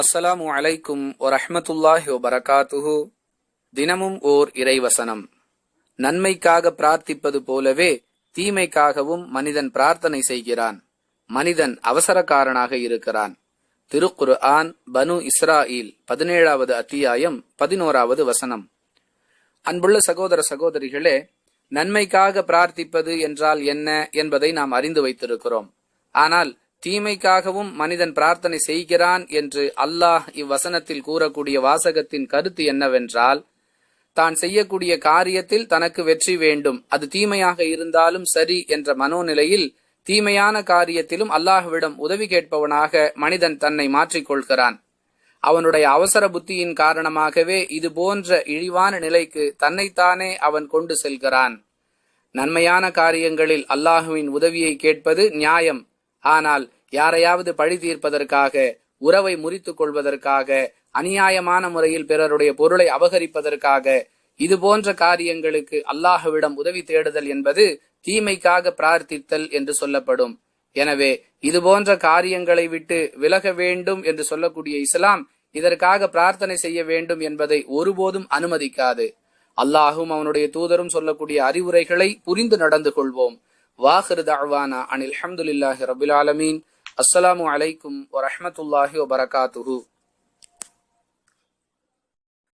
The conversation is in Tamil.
அஸ்ஸலாமு அலைக்கும் வரஹ்மத்துல்லாஹி வபரகாத்துஹு. தினமும் ஓர் இறைவசனம். நன்மைக்காக பிரார்த்திப்பது போலவே தீமைக்காகவும் மனிதன் பிரார்த்தனை செய்கிறான். மனிதன் அவசரக்காரனாக இருக்கிறான். திருக்குரு ஆன் பனு இஸ்ராயில் பதினேழாவது அத்தியாயம் பதினோராவது வசனம். அன்புள்ள சகோதர சகோதரிகளே நன்மைக்காக பிரார்த்திப்பது என்றால் என்ன என்பதை நாம் அறிந்து வைத்திருக்கிறோம். ஆனால் தீமைக்காகவும் மனிதன் பிரார்த்தனை செய்கிறான் என்று அல்லாஹ் இவ்வசனத்தில் கூறக்கூடிய வாசகத்தின் கருத்து என்னவென்றால் தான் செய்யக்கூடிய காரியத்தில் தனக்கு வெற்றி வேண்டும். அது தீமையாக இருந்தாலும் சரி என்ற மனோநிலையில் தீமையான காரியத்திலும் அல்லாஹ்விடம் உதவி கேட்பவனாக மனிதன் தன்னை மாற்றிக்கொள்கிறான். அவனுடைய அவசர புத்தியின் காரணமாகவே இது போன்ற இழிவான நிலைக்கு தன்னைத்தானே அவன் கொண்டு செல்கிறான். நன்மையான காரியங்களில் அல்லாஹுவின் உதவியை கேட்பது நியாயம். ஆனால் யாரையாவது பழி தீர்ப்பதற்காக உறவை முறித்துக் கொள்வதற்காக அநியாயமான முறையில் பிறருடைய பொருளை அபகரிப்பதற்காக இது போன்ற காரியங்களுக்கு அல்லாஹுவிடம் உதவி தேடுதல் என்பது தீமைக்காக பிரார்த்தித்தல் என்று சொல்லப்படும். எனவே இது போன்ற காரியங்களை விட்டு விலக வேண்டும் என்று சொல்லக்கூடிய இஸ்லாம் இதற்காக பிரார்த்தனை செய்ய வேண்டும் என்பதை ஒருபோதும் அனுமதிக்காது. அல்லாஹும் அவனுடைய தூதரும் சொல்லக்கூடிய அறிவுரைகளை புரிந்து நடந்து கொள்வோம். வாஹிரு தாழ்வானா அனில் அஹமதுல்லாஹி ரபுல் ஆலமீன் அஸ்ஸலாமு அலைக்கும் வரஹமத்துல்லாஹி வபரகாத்துஹு